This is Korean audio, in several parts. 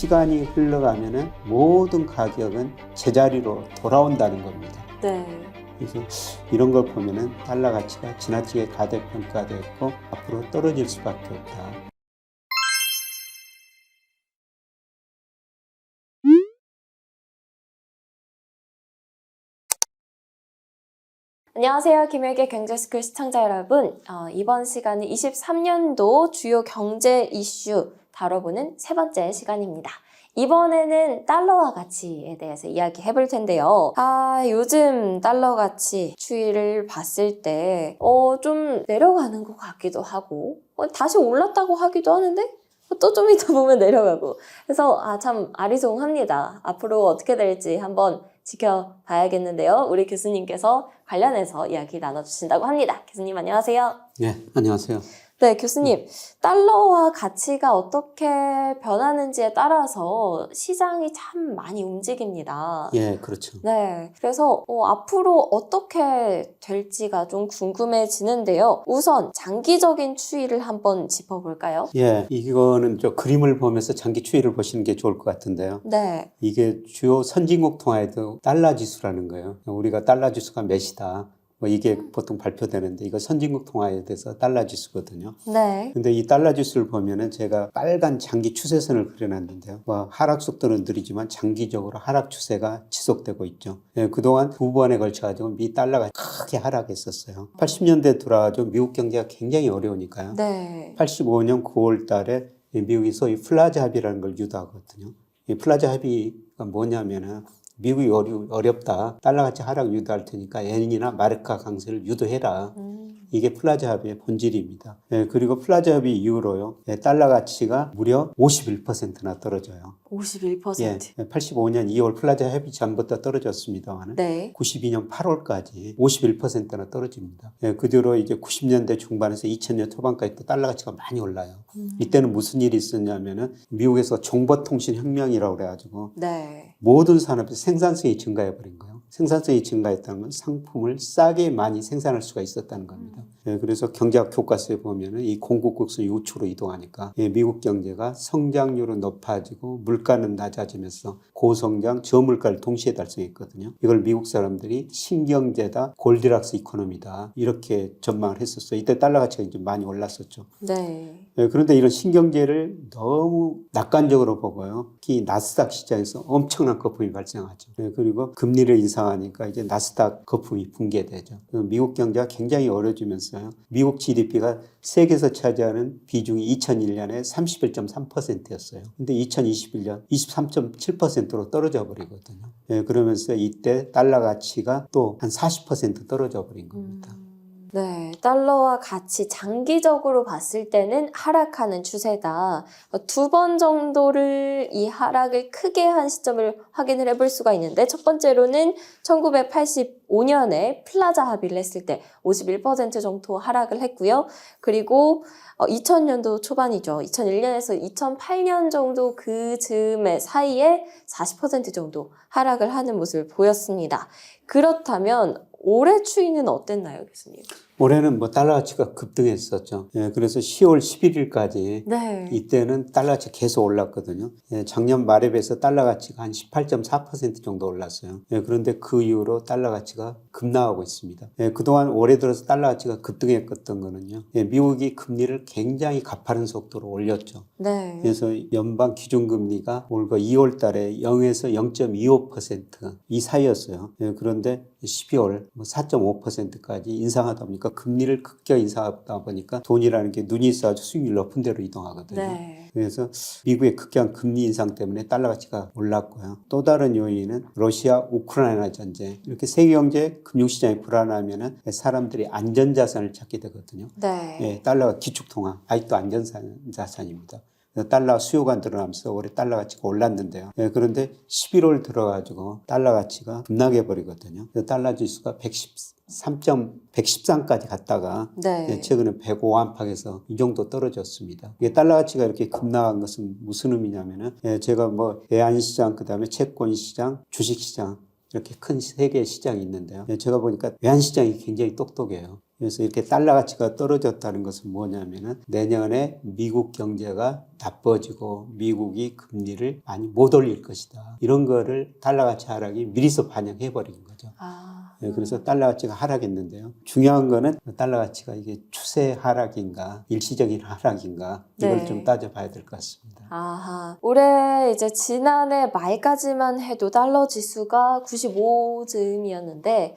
시간이 흘러가면은 모든 가격은 제자리로 돌아온다는 겁니다. 네. 그래서 이런 걸 보면은 달러 가치가 지나치게 가대평가됐고 앞으로 떨어질 수밖에 없다. 안녕하세요. 김일계 경제스쿨 시청자 여러분. 어, 이번 시간은 23년도 주요 경제 이슈 다뤄보는 세 번째 시간입니다. 이번에는 달러와 가치에 대해서 이야기해 볼 텐데요. 아, 요즘 달러 가치 추이를 봤을 때, 어, 좀 내려가는 것 같기도 하고, 어, 다시 올랐다고 하기도 하는데, 또 좀 이따 보면 내려가고. 그래서, 아, 참 아리송합니다. 앞으로 어떻게 될지 한번 지켜봐야겠는데요. 우리 교수님께서 관련해서 이야기 나눠주신다고 합니다. 교수님 안녕하세요. 네, 안녕하세요. 네, 교수님. 달러와 가치가 어떻게 변하는지에 따라서 시장이 참 많이 움직입니다. 예, 그렇죠. 네. 그래서 어, 앞으로 어떻게 될지가 좀 궁금해지는데요. 우선 장기적인 추이를 한번 짚어볼까요? 예, 이거는 저 그림을 보면서 장기 추이를 보시는 게 좋을 것 같은데요. 네. 이게 주요 선진국 통화에도 달러 지수라는 거예요. 우리가 달러 지수가 몇이다. 뭐 이게 보통 발표되는데 이거 선진국 통화에 대해서 달러 지수거든요. 네. 근데 이 달러 지수를 보면은 제가 빨간 장기 추세선을 그려놨는데요. 뭐 하락 속도는 느리지만 장기적으로 하락 추세가 지속되고 있죠. 예, 그동안 두 번에 걸쳐가지고 미 달러가 크게 하락했었어요. 80년대 들어가지고 미국 경제가 굉장히 어려우니까요. 네. 85년 9월 달에 이 미국이 소위 플라자 합의라는 걸 유도하거든요. 이 플라자 합의가 뭐냐면은 미국이 어렵다. 달러같이 하락 유도할 테니까 엔이나 마르카 강세를 유도해라. 음, 이게 플라자 합의의 본질입니다. 예, 그리고 플라자 합의 이후로요. 예, 달러 가치가 무려 51%나 떨어져요. 51%. 예, 85년 2월 플라자 합의 전부터 떨어졌습니다만 네. 92년 8월까지 51%나 떨어집니다. 예, 그 뒤로 이제 90년대 중반에서 2000년 초반까지 또 달러 가치가 많이 올라요. 음, 이때는 무슨 일이 있었냐면은 미국에서 정보통신 혁명이라고 그래가지고 네. 모든 산업에서 생산성이 증가해 버린 거예요. 생산성이 증가했다는 건 상품을 싸게 많이 생산할 수가 있었다는 겁니다. 예, 그래서 경제학 교과서에 보면은 이 공급국수 우측으로 이동하니까 예, 미국 경제가 성장률은 높아지고 물가는 낮아지면서 고성장, 저물가를 동시에 달성했거든요. 이걸 미국 사람들이 신경제다, 골디락스 이코노미다 이렇게 전망을 했었어요. 이때 달러 가치가 이제 많이 올랐었죠. 네. 예, 그런데 이런 신경제를 너무 낙관적으로 보고요. 특히 나스닥 시장에서 엄청난 거품이 발생하죠. 예, 그리고 금리를 인상하니까 이제 나스닥 거품이 붕괴되죠. 그 미국 경제가 굉장히 어려지면서 요. 미국 GDP가 세계에서 차지하는 비중이 2001년에 31.3%였어요. 근데 2021년 23.7%로 떨어져 버리거든요. 예, 그러면서 이때 달러 가치가 또 한 40% 떨어져 버린 겁니다. 음, 네, 달러와 같이 장기적으로 봤을 때는 하락하는 추세다. 두 번 정도를 이 하락을 크게 한 시점을 확인을 해볼 수가 있는데 첫 번째로는 1985년에 플라자 합의를 했을 때 51% 정도 하락을 했고요. 그리고 2000년도 초반이죠. 2001년에서 2008년 정도 그 즈음에 사이에 40% 정도 하락을 하는 모습을 보였습니다. 그렇다면 올해 추이는 어땠나요, 교수님? 올해는 뭐 달러 가치가 급등했었죠. 예, 그래서 10월 11일까지 네. 이때는 달러 가치 계속 올랐거든요. 예, 작년 말에 비해서 달러 가치가 한 18.4% 정도 올랐어요. 예, 그런데 그 이후로 달러 가치가 급락하고 있습니다. 예, 그동안 올해 들어서 달러 가치가 급등했던 거는요. 예, 미국이 금리를 굉장히 가파른 속도로 올렸죠. 네. 그래서 연방 기준금리가 올거 2월 달에 0에서 0.25%이 사이였어요. 예, 그런데 12월 뭐 4.5%까지 인상하다 보니까 보니까 금리를 극격 인상하다 보니까 돈이라는 게 눈이 있어가지고 수익률 높은 데로 이동하거든요. 네. 그래서 미국의 극한 금리 인상 때문에 달러 가치가 올랐고요. 또 다른 요인은 러시아 우크라이나 전쟁 이렇게 세계 경제 금융 시장이 불안하면은 사람들이 안전 자산을 찾게 되거든요. 네. 예, 달러가 기축 통화 아직도 안전 자산입니다. 달러 수요가 늘어나면서 올해 달러 가치가 올랐는데요. 예, 그런데 11월 들어가지고 달러 가치가 급락해 버리거든요. 달러 지수가 110. 3.113까지 갔다가 네. 예, 최근에 105 안팎에서 이 정도 떨어졌습니다. 이게 달러 가치가 이렇게 급락한 것은 무슨 의미냐면은 예, 제가 뭐 외환 시장 그다음에 채권 시장, 주식 시장 이렇게 큰 세개 시장이 있는데요. 예, 제가 보니까 외환 시장이 굉장히 똑똑해요. 그래서 이렇게 달러 가치가 떨어졌다는 것은 뭐냐면은 내년에 미국 경제가 나빠지고 미국이 금리를 많이 못 올릴 것이다. 이런 거를 달러 가치 하락이 미리서 반영해 버린 거예요. 죠. 아, 네, 그래서 달러 가치가 하락했는데요. 중요한 거는 달러 가치가 이게 추세 하락인가 일시적인 하락인가 이걸 네. 좀 따져봐야 될 것 같습니다. 아하. 올해 이제 지난해 말까지만 해도 달러 지수가 95즈음이었는데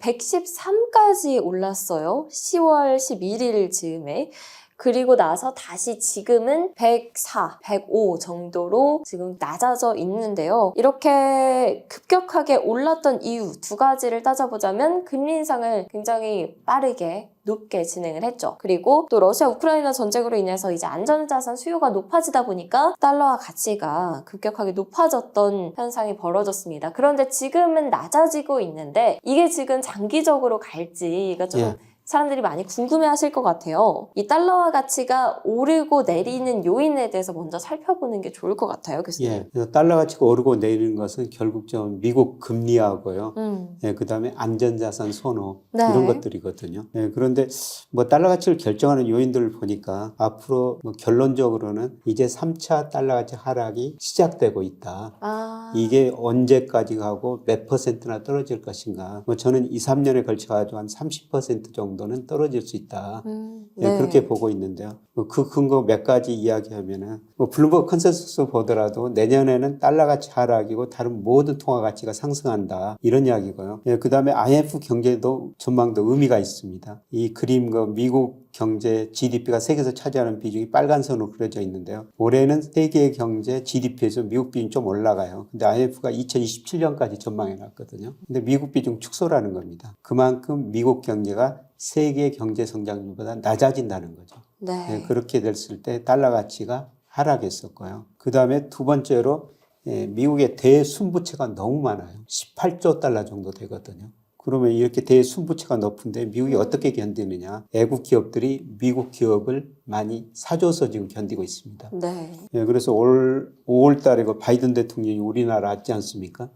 113까지 올랐어요. 10월 11일 즈음에. 그리고 나서 다시 지금은 104, 105 정도로 지금 낮아져 있는데요. 이렇게 급격하게 올랐던 이유 두 가지를 따져보자면 금리 인상을 굉장히 빠르게 높게 진행을 했죠. 그리고 또 러시아 우크라이나 전쟁으로 인해서 이제 안전자산 수요가 높아지다 보니까 달러와 가치가 급격하게 높아졌던 현상이 벌어졌습니다. 그런데 지금은 낮아지고 있는데 이게 지금 장기적으로 갈지가 좀 예. 사람들이 많이 궁금해 하실 것 같아요. 이 달러와 가치가 오르고 내리는 요인에 대해서 먼저 살펴보는 게 좋을 것 같아요, 교수님. 예, 그래서 달러 가치가 오르고 내리는 것은 결국 좀 미국 금리하고요. 음, 예, 그 다음에 안전자산 선호 네. 이런 것들이거든요. 예, 그런데 뭐 달러 가치를 결정하는 요인들을 보니까 앞으로 뭐 결론적으로는 이제 3차 달러 가치 하락이 시작되고 있다. 아, 이게 언제까지 가고 몇 퍼센트나 떨어질 것인가. 뭐 저는 2, 3년에 걸쳐 가지고 한 30% 정도 는 떨어질 수 있다. 음, 예, 그렇게 보고 있는데요. 뭐그 근거 몇 가지 이야기하면은 뭐 블룸버그 컨센서스 보더라도 내년에는 달러 가치 하락이고 다른 모든 통화 가치가 상승한다 이런 이야기고요. 예, 그다음에 IMF 경제도 전망도 의미가 있습니다. 이 그림 그 미국 경제 GDP가 세계에서 차지하는 비중이 빨간 선으로 그려져 있는데요. 올해는 세계 경제 GDP에서 미국 비중이 좀 올라가요. 근데 IMF가 2027년까지 전망해 놨거든요. 근데 미국 비중 축소라는 겁니다. 그만큼 미국 경제가 세계 경제 성장률보다 낮아진다는 거죠. 네. 예, 그렇게 됐을 때 달러 가치가 하락했었고요. 그 다음에 두 번째로 예, 미국의 대순부채가 너무 많아요. 18조 달러 정도 되거든요. 그러면 이렇게 대순부채가 높은데 미국이 어떻게 견디느냐? 애국 기업들이 미국 기업을 많이 사줘서 지금 견디고 있습니다. 네. 예, 그래서 올 5월 달에 그 바이든 대통령이 우리나라 왔지 않습니까?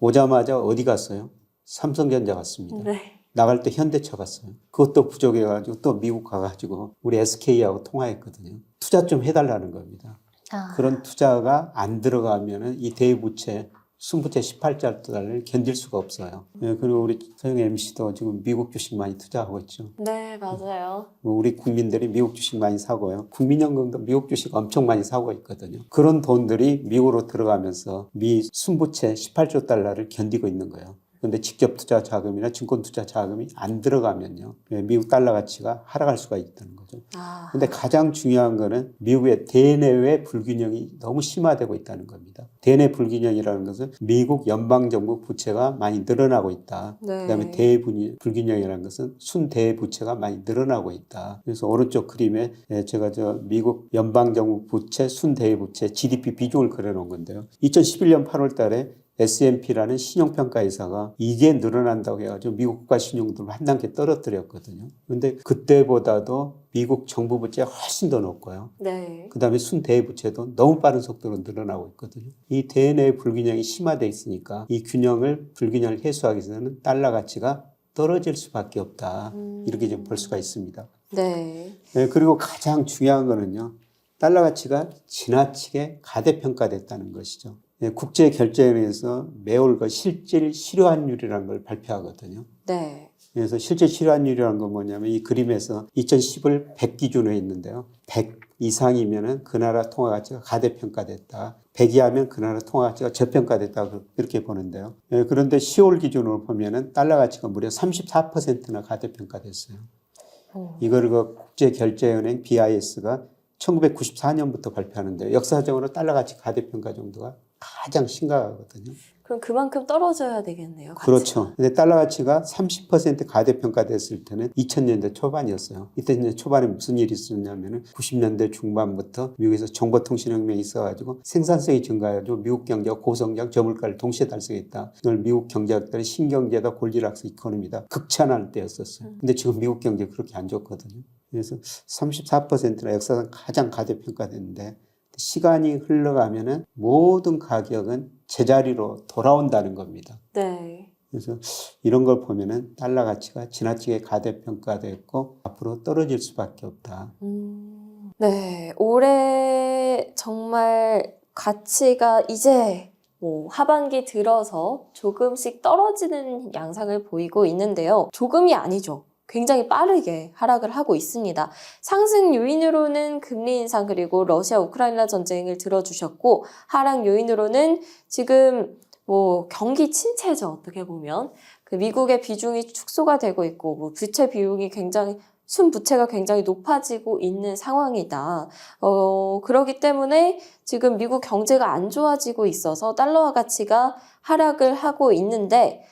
오자마자 어디 갔어요? 삼성전자 갔습니다. 네. 나갈 때 현대차 갔어요. 그것도 부족해가지고 또 미국 가가지고 우리 SK하고 통화했거든요. 투자 좀 해달라는 겁니다. 아, 그런 투자가 안 들어가면은 이 대부채, 순부채 18달러를 견딜 수가 없어요. 예, 그리고 우리 서영 MC도 지금 미국 주식 많이 투자하고 있죠. 네, 맞아요. 뭐 우리 국민들이 미국 주식 많이 사고요. 국민연금도 미국 주식 엄청 많이 사고 있거든요. 그런 돈들이 미국으로 들어가면서 미 순부채 18조 달러를 견디고 있는 거예요. 근데 직접 투자 자금이나 증권 투자 자금이 안 들어가면요. 예, 미국 달러 가치가 하락할 수가 있다는 거죠. 아, 근데 가장 중요한 거는 미국의 대내외 불균형이 너무 심화되고 있다는 겁니다. 대내 불균형이라는 것은 미국 연방정부 부채가 많이 늘어나고 있다. 네. 그다음에 대불균형이라는 것은 순대 부채가 많이 늘어나고 있다. 그래서 오른쪽 그림에 예, 제가 저 미국 연방정부 부채, 순대 부채, GDP 비중을 그려놓은 건데요. 2011년 8월 달에 S&P라는 신용평가회사가 이게 늘어난다고 해가지고 미국 국가 신용도를 한 단계 떨어뜨렸거든요. 근데 그때보다도 미국 정부 부채 훨씬 더 높고요. 네. 그 다음에 순대부채도 너무 빠른 속도로 늘어나고 있거든요. 이 대내 불균형이 심화돼 있으니까 이 균형을 불균형을 해소하기 위해서는 달러 가치가 떨어질 수밖에 없다. 이렇게 좀 볼 수가 있습니다. 네. 네, 그리고 가장 중요한 거는요. 달러 가치가 지나치게 가대평가됐다는 것이죠. 네, 국제 결제원에서 매월 그 실질 실효환율이라는 걸 발표하거든요. 네. 그래서 실제 실환율이라는 건 뭐냐면 이 그림에서 2010을 100 기준으로 했는데요. 100 이상이면은 그 나라 통화 가치가 가대평가됐다. 100 이하면 그 나라 통화 가치가 저평가됐다. 이렇게 보는데요. 예, 그런데 10월 기준으로 보면은 달러 가치가 무려 34%나 가대평가됐어요. 어. 이걸 그 국제결제은행 BIS가 1994년부터 발표하는데 역사적으로 달러 가치 가대평가 정도가 가장 심각하거든요. 그럼 그만큼 떨어져야 되겠네요. 가치가. 그렇죠. 근데 달러 가치가 30% 가대평가됐을 때는 2000년대 초반이었어요. 이때 이제 초반에 무슨 일이 있었냐면은 90년대 중반부터 미국에서 정보통신혁명이 있어가지고 생산성이 증가해가지고 미국 경제가 고성장 저물가를 동시에 달성했다. 이걸 미국 경제학들이 신경제다 골디락스 이코노미다. 극찬할 때였었어요. 근데 지금 미국 경제 그렇게 안 좋거든요. 그래서 34%나 역사상 가장 가대평가됐는데 시간이 흘러가면은 모든 가격은 제자리로 돌아온다는 겁니다. 네. 그래서 이런 걸 보면은 달러 가치가 지나치게 가대평가됐고 앞으로 떨어질 수밖에 없다. 음, 네, 올해 정말 가치가 이제 뭐 하반기 들어서 조금씩 떨어지는 양상을 보이고 있는데요. 조금이 아니죠. 굉장히 빠르게 하락을 하고 있습니다. 상승 요인으로는 금리 인상 그리고 러시아 우크라이나 전쟁을 들어주셨고 하락 요인으로는 지금 뭐 경기 침체죠 어떻게 보면 그 미국의 비중이 축소가 되고 있고 뭐 부채 비용이 굉장히 순부채가 굉장히 높아지고 있는 상황이다. 어, 그렇기 때문에 지금 미국 경제가 안 좋아지고 있어서 달러화 가치가 하락을 하고 있는데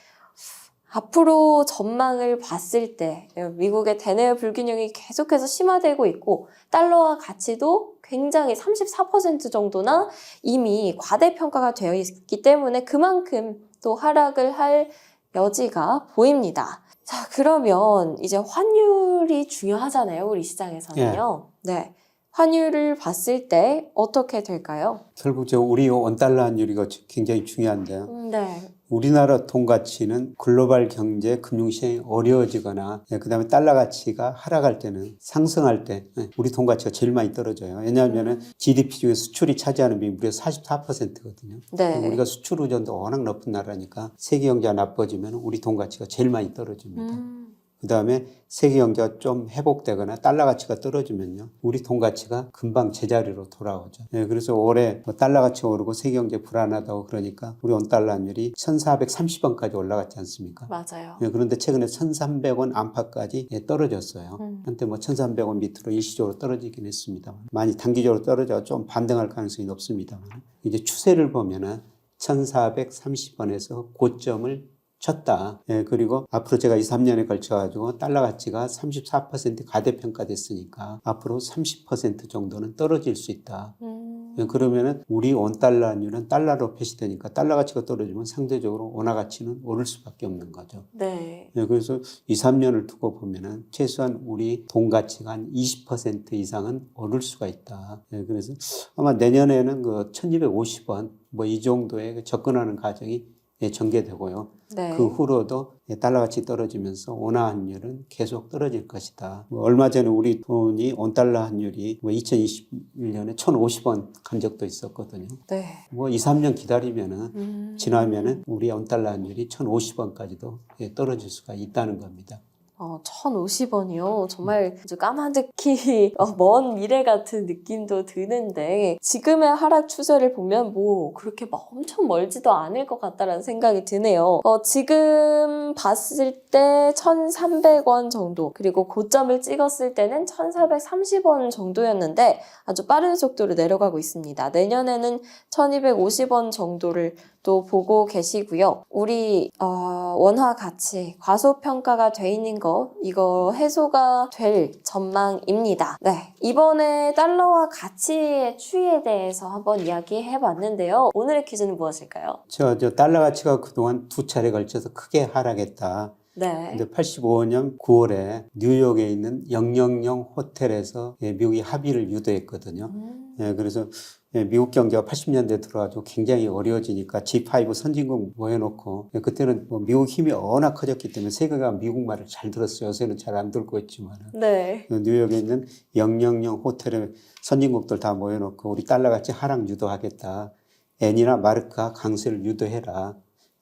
앞으로 전망을 봤을 때 미국의 대내외 불균형이 계속해서 심화되고 있고 달러화 가치도 굉장히 34% 정도나 이미 과대평가가 되어 있기 때문에 그만큼 또 하락을 할 여지가 보입니다. 자, 그러면 이제 환율이 중요하잖아요, 우리 시장에서는요. 네. 환율을 봤을 때 어떻게 될까요? 결국 저 우리 원달러 환율이 굉장히 중요한데요. 음, 네. 우리나라 돈 가치는 글로벌 경제 금융 시장이 어려워지거나 예, 그다음에 달러 가치가 하락할 때는 상승할 때 예, 우리 돈 가치가 제일 많이 떨어져요. 왜냐하면은 GDP 중에 수출이 차지하는 비율이 무려 44%거든요. 네. 우리가 수출 의존도 워낙 높은 나라니까 세계 경제가 나빠지면 우리 돈 가치가 제일 많이 떨어집니다. 음, 그 다음에 세계 경제가 좀 회복되거나 달러 가치가 떨어지면요. 우리 돈 가치가 금방 제자리로 돌아오죠. 예, 그래서 올해 뭐 달러 가치 오르고 세계 경제 불안하다고 그러니까 우리 원달러 환율이 1430원까지 올라갔지 않습니까? 맞아요. 예, 그런데 최근에 1300원 안팎까지 예, 떨어졌어요. 음. 한때 뭐 1300원 밑으로 일시적으로 떨어지긴 했습니다만 많이 단기적으로 떨어져 좀 반등할 가능성이 높습니다만 이제 추세를 보면은 1430원에서 고점을 쳤다. 예, 그리고 앞으로 제가 2, 3년에 걸쳐가지고 달러 가치가 34% 가대평가됐으니까 앞으로 30% 정도는 떨어질 수 있다. 음, 예, 그러면은 우리 원달러 환율은 달러로 표시되니까 달러 가치가 떨어지면 상대적으로 원화 가치는 오를 수밖에 없는 거죠. 네. 예, 그래서 2, 3년을 두고 보면은 최소한 우리 돈 가치가 한 20% 이상은 오를 수가 있다. 예, 그래서 아마 내년에는 그 1250원 뭐 이 정도에 접근하는 과정이 예, 전개되고요. 네. 그 후로도 예, 달러 가치 떨어지면서 원화 환율은 계속 떨어질 것이다. 뭐 얼마 전에 우리 돈이 원달러 환율이 뭐 2021년에 1,050원 간 적도 있었거든요. 네. 뭐 2, 3년 기다리면은 음, 지나면은 우리 원달러 환율이 1,050원까지도 예, 떨어질 수가 있다는 겁니다. 어, 1,050원이요. 정말 아주 까마득히 어, 먼 미래 같은 느낌도 드는데 지금의 하락 추세를 보면 뭐 그렇게 막 엄청 멀지도 않을 것 같다라는 생각이 드네요. 어, 지금 봤을 때 1,300원 정도 그리고 고점을 찍었을 때는 1,430원 정도였는데 아주 빠른 속도로 내려가고 있습니다. 내년에는 1,250원 정도를 또 보고 계시고요. 우리 어, 원화 가치 과소평가가 돼 있는 거 이거 해소가 될 전망입니다. 네 이번에 달러와 가치의 추이에 대해서 한번 이야기해 봤는데요. 오늘의 퀴즈는 무엇일까요? 저, 저 달러 가치가 그동안 두 차례 걸쳐서 크게 하락했다. 네. 근데 85년 9월에 뉴욕에 있는 000 호텔에서 예, 미국이 합의를 유도했거든요. 음, 예, 그래서 예, 미국 경제가 80년대 들어가지고 굉장히 어려워지니까 G5 선진국 모여놓고 예, 그때는 뭐 미국 힘이 워낙 커졌기 때문에 세계가 미국 말을 잘 들었어요. 요새는 잘안 듣고 있지만 네. 뉴욕에 있는 000 호텔에 선진국들 다 모여놓고 우리 달러 같이 하락 유도하겠다. 엔이나 마르카 강세를 유도해라.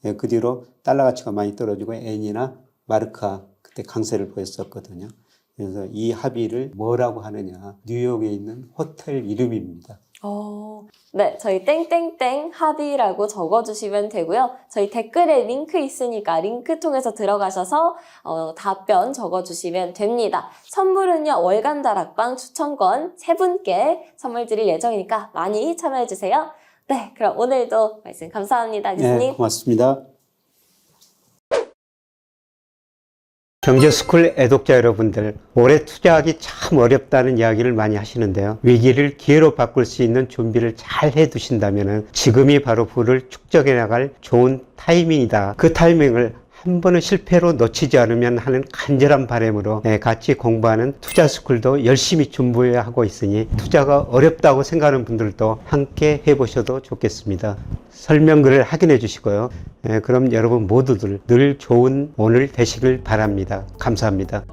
예, 그 뒤로 달러 가치가 많이 떨어지고 엔이나 마르카 그때 강세를 보였었거든요. 그래서 이 합의를 뭐라고 하느냐. 뉴욕에 있는 호텔 이름입니다. 어, 네, 저희 땡땡땡 합의라고 적어주시면 되고요. 저희 댓글에 링크 있으니까 링크 통해서 들어가셔서 어, 답변 적어주시면 됩니다. 선물은요, 월간 다락방 추천권 세 분께 선물 드릴 예정이니까 많이 참여해주세요. 네, 그럼 오늘도 말씀 감사합니다, 교수님. 네, 고맙습니다. 경제스쿨 애독자 여러분들, 올해 투자하기 참 어렵다는 이야기를 많이 하시는데요. 위기를 기회로 바꿀 수 있는 준비를 잘 해두신다면 지금이 바로 부를 축적해 나갈 좋은 타이밍이다. 그 타이밍을 한 번은 실패로 놓치지 않으면 하는 간절한 바람으로 예, 같이 공부하는 투자 스쿨도 열심히 준비하고 있으니 투자가 어렵다고 생각하는 분들도 함께 해보셔도 좋겠습니다. 설명글을 확인해 주시고요. 예, 그럼 여러분 모두들 늘 좋은 오늘 되시길 바랍니다. 감사합니다.